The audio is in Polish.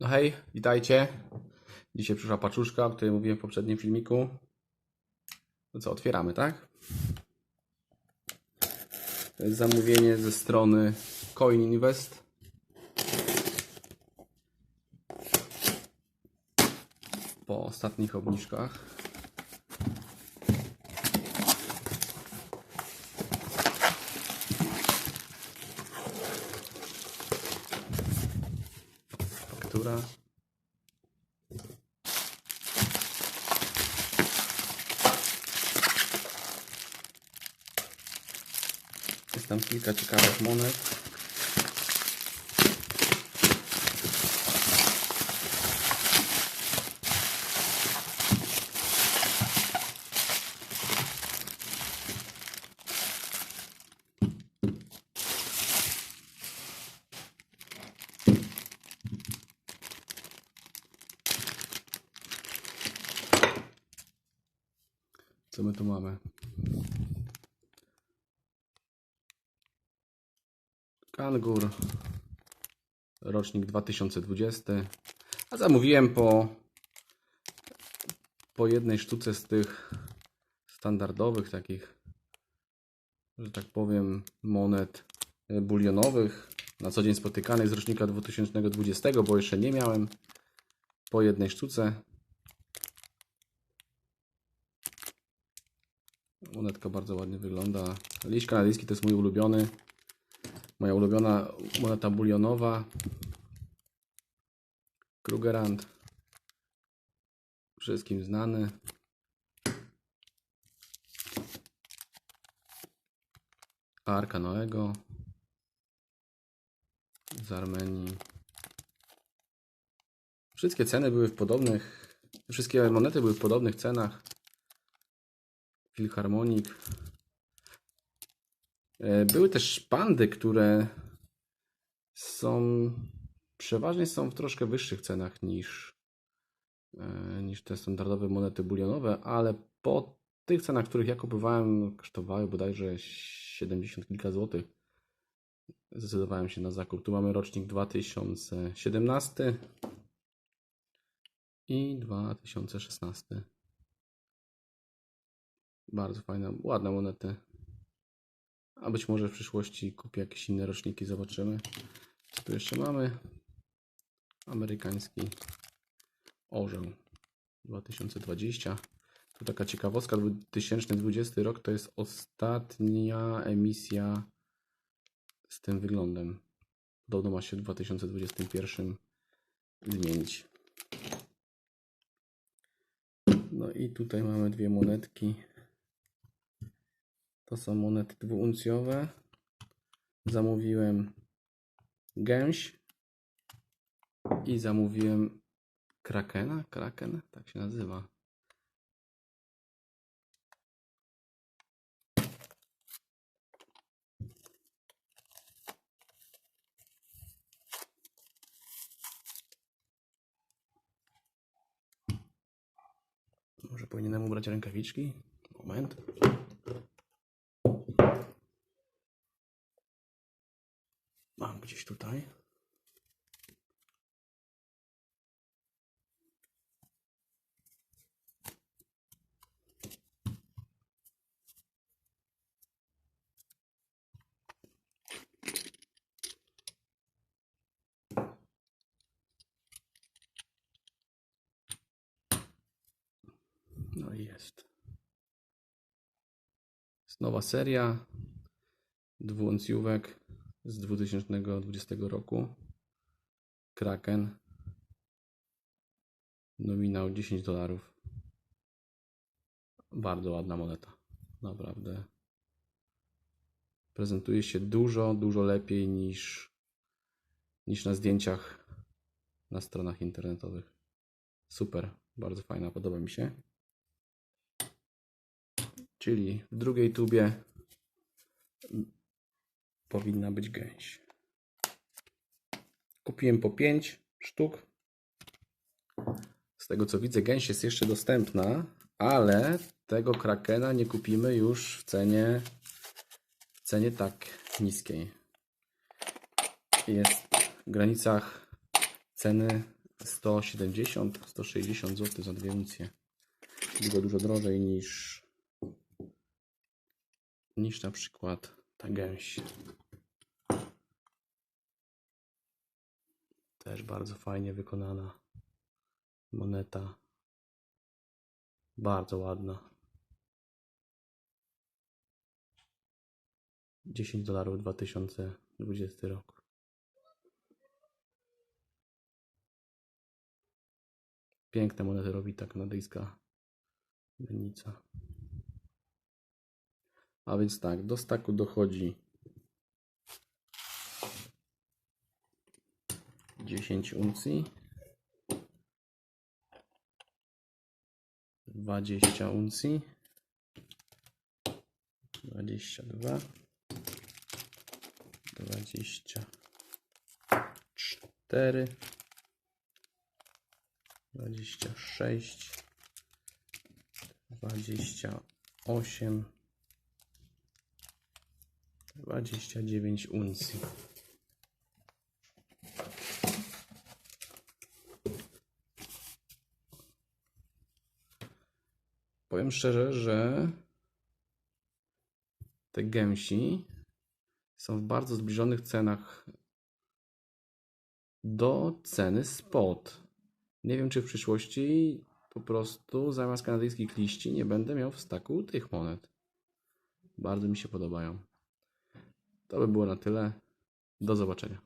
No hej, witajcie. Dzisiaj przyszła paczuszka, o której mówiłem w poprzednim filmiku. No co, otwieramy, tak? To jest zamówienie ze strony Coin Invest. Po ostatnich obniżkach. Faktura. Jest tam kilka ciekawych monet. Co my tu mamy? Kangur. Rocznik 2020. A zamówiłem po, po jednej sztuce z tych standardowych takich, że tak powiem, monet bulionowych. Na co dzień spotykanych z rocznika 2020, bo jeszcze nie miałem. Po jednej sztuce. Monetka bardzo ładnie wygląda. Liść kanadyjski to jest mój ulubiony. Moja ulubiona moneta bulionowa. Krugerrand. Wszystkim znany. Arka Noego. Z Armenii. Wszystkie ceny były w podobnych. Wszystkie monety były w podobnych cenach. Filharmonik. E, Były też pandy, które są przeważnie są w troszkę wyższych cenach niż, e, niż te standardowe monety bulionowe, ale po tych cenach, których ja kupowałem, kosztowały bodajże 70 kilka złotych. Zdecydowałem się na zakup. Tu mamy rocznik 2017 i 2016. Bardzo fajna, ładna monety. A być może w przyszłości kupię jakieś inne roczniki, zobaczymy. Co tu jeszcze mamy? Amerykański orzeł 2020. Tu taka ciekawostka, 2020 rok to jest ostatnia emisja z tym wyglądem. Podobno ma się w 2021 zmienić. No i tutaj mamy dwie monetki. To są monety dwuuncjowe. Zamówiłem gęś i zamówiłem krakena. Kraken, tak się nazywa. Może powinienem ubrać rękawiczki? Moment. Mam gdzieś tutaj. No i jest. Jest nowa seria dwuuncjówek z 2020 roku. Kraken. Nominał 10 dolarów. Bardzo ładna moneta. Naprawdę. Prezentuje się dużo, dużo lepiej niż, niż na zdjęciach na stronach internetowych. Super. Bardzo fajna, podoba mi się. Czyli w drugiej tubie powinna być gęś. Kupiłem po 5 sztuk. Z tego co widzę, gęś jest jeszcze dostępna, ale tego krakena nie kupimy już w cenie w cenie tak niskiej. Jest w granicach ceny 170-160 zł za dwie uncje. Dużo, dużo drożej niż niż na przykład ta gęś. Też bardzo fajnie wykonana moneta. Bardzo ładna. 10 dolarów 2020 rok. Piękne monety robi ta kanadyjska mennica. A więc tak, do staku dochodzi 10 uncji, 20 uncji, 22, 24, 26, 28, 29 uncji. Powiem szczerze, że te gęsi są w bardzo zbliżonych cenach do ceny spot. Nie wiem, czy w przyszłości po prostu zamiast kanadyjskich liści nie będę miał w staku tych monet. Bardzo mi się podobają. To by było na tyle. Do zobaczenia.